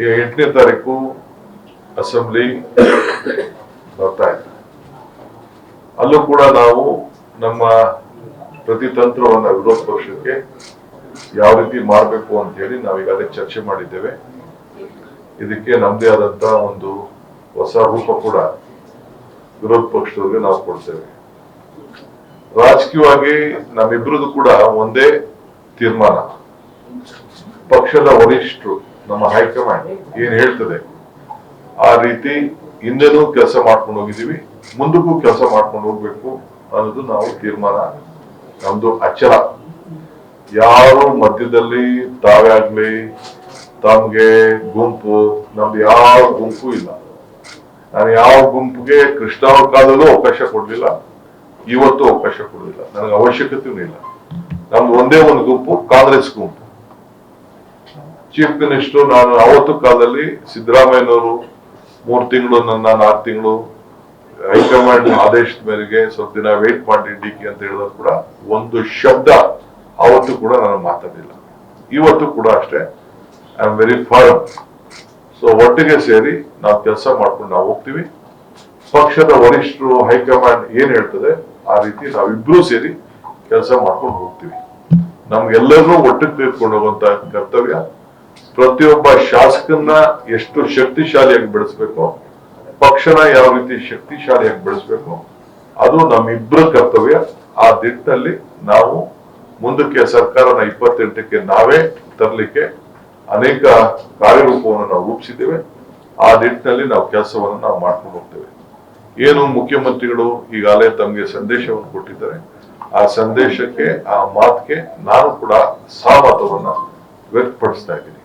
ಈಗ ಎಂಟನೇ ತಾರೀಕು ಅಸೆಂಬ್ಲಿ ಬರ್ತಾ ಇದೆ. ಅಲ್ಲೂ ಕೂಡ ನಾವು ನಮ್ಮ ಪ್ರತಿತಂತ್ರವನ್ನ ವಿರೋಧ ಪಕ್ಷಕ್ಕೆ ಯಾವ ರೀತಿ ಮಾಡಬೇಕು ಅಂತ ಹೇಳಿ ನಾವೀಗಾಗಲೇ ಚರ್ಚೆ ಮಾಡಿದ್ದೇವೆ. ಇದಕ್ಕೆ ನಮ್ಮದೇ ಆದಂತ ಒಂದು ಹೊಸ ರೂಪ ಕೂಡ ವಿರೋಧ ಪಕ್ಷದವ್ರಿಗೆ ನಾವು ಕೊಡ್ತೇವೆ. ರಾಜಕೀಯವಾಗಿ ನಮ್ಮಿಬ್ರದ್ದು ಕೂಡ ಒಂದೇ ತೀರ್ಮಾನ. ಪಕ್ಷದ ವರಿಷ್ಠರು ನಮ್ಮ ಹೈಕಮಾಂಡ್ ಏನ್ ಹೇಳ್ತದೆ? ಆ ರೀತಿ ಹಿಂದೆನೂ ಕೆಲಸ ಮಾಡ್ಕೊಂಡು ಹೋಗಿದೀವಿ ಮುಂದಕ್ಕೂ ಕೆಲಸ ಮಾಡ್ಕೊಂಡು ಹೋಗ್ಬೇಕು ಅನ್ನೋದು ನಾವು ತೀರ್ಮಾನ ನಮ್ದು ಅಚ್ಚರ. ಯಾರು ಮಧ್ಯದಲ್ಲಿ ತಾವೇ ಆಗ್ಲಿ ತಮ್ಗೆ ಗುಂಪು, ನಮ್ದು ಯಾವ ಗುಂಪು ಇಲ್ಲ. ನಾನು ಯಾವ ಗುಂಪಿಗೆ ಕೃಷ್ಣ ಅವ್ರ ಕಾಲದಲ್ಲೂ ಅವಕಾಶ ಕೊಡ್ಲಿಲ್ಲ, ಇವತ್ತು ಅವಕಾಶ ಕೊಡಲಿಲ್ಲ. ನನಗೆ ಅವಶ್ಯಕತೆ ಇಲ್ಲ. ನಮ್ದು ಒಂದೇ ಒಂದು ಗುಂಪು, ಕಾಂಗ್ರೆಸ್ ಗುಂಪು. ಚೀಫ್ ಮಿನಿಸ್ಟರ್ ನಾನು ಅವತ್ತು ಕಾಲದಲ್ಲಿ ಸಿದ್ದರಾಮಯ್ಯನವರು ಮೂರು ತಿಂಗಳು ನನ್ನ ನಾಲ್ಕು ತಿಂಗಳು ಹೈಕಮಾಂಡ್ ಆದೇಶದ ಮೇರೆಗೆ ಸ್ವಲ್ಪ ದಿನ ವೇಟ್ ಮಾಡಿ ಡಿ ಕೆ ಅಂತ ಹೇಳಿದ್ರು ಕೂಡ ಒಂದು ಶಬ್ದ ಅವತ್ತು ಕೂಡ ನಾನು ಮಾತಾಡಿಲ್ಲ. ಇವತ್ತು ಕೂಡ ಅಷ್ಟೇ. I am very for so ಒಟ್ಟಿಗೆ ಸೇರಿ ನಾವು ಕೆಲಸ ಮಾಡ್ಕೊಂಡು ನಾವು ಹೋಗ್ತೀವಿ. ಪಕ್ಷದ ವರಿಷ್ಠರು, ಹೈಕಮಾಂಡ್ ಏನ್ ಹೇಳ್ತದೆ, ಆ ರೀತಿ ನಾವಿಬ್ರು ಸೇರಿ ಕೆಲಸ ಮಾಡ್ಕೊಂಡು ಹೋಗ್ತೀವಿ. ನಮ್ಗೆಲ್ಲರೂ ಒಟ್ಟಿಗೆ ತೀರ್ಕೊಂಡು ಹೋಗುವಂತ ಕರ್ತವ್ಯ. ಪ್ರತಿಯೊಬ್ಬ ಶಾಸಕನ್ನ ಎಷ್ಟು ಶಕ್ತಿಶಾಲಿಯಾಗಿ ಬೆಳೆಸ್ಬೇಕು, ಪಕ್ಷನ ಯಾವ ರೀತಿ ಶಕ್ತಿಶಾಲಿಯಾಗಿ ಬೆಳೆಸ್ಬೇಕು, ಅದು ನಮ್ಮಿಬ್ಬರ ಕರ್ತವ್ಯ. ಆ ದಿಟ್ಟಿನಲ್ಲಿ ನಾವು ಮುಂದಕ್ಕೆ ಸರ್ಕಾರನ ಇಪ್ಪತ್ತೆಂಟಕ್ಕೆ ನಾವೇ ತರಲಿಕ್ಕೆ ಅನೇಕ ಕಾರ್ಯರೂಪವನ್ನು ನಾವು ರೂಪಿಸಿದ್ದೇವೆ. ಆ ನಿಟ್ಟಿನಲ್ಲಿ ನಾವು ಕೆಲಸವನ್ನು ನಾವು ಮಾಡ್ಕೊಂಡು ಹೋಗ್ತೇವೆ. ಏನು ಮುಖ್ಯಮಂತ್ರಿಗಳು ಈಗಾಗಲೇ ತಮಗೆ ಸಂದೇಶವನ್ನು ಕೊಟ್ಟಿದ್ದಾರೆ, ಆ ಸಂದೇಶಕ್ಕೆ, ಆ ಮಾತಿಗೆ ನಾನು ಕೂಡ ಸಹಮತವನ್ನ ವ್ಯಕ್ತಪಡಿಸ್ತಾ ಇದ್ದೀನಿ.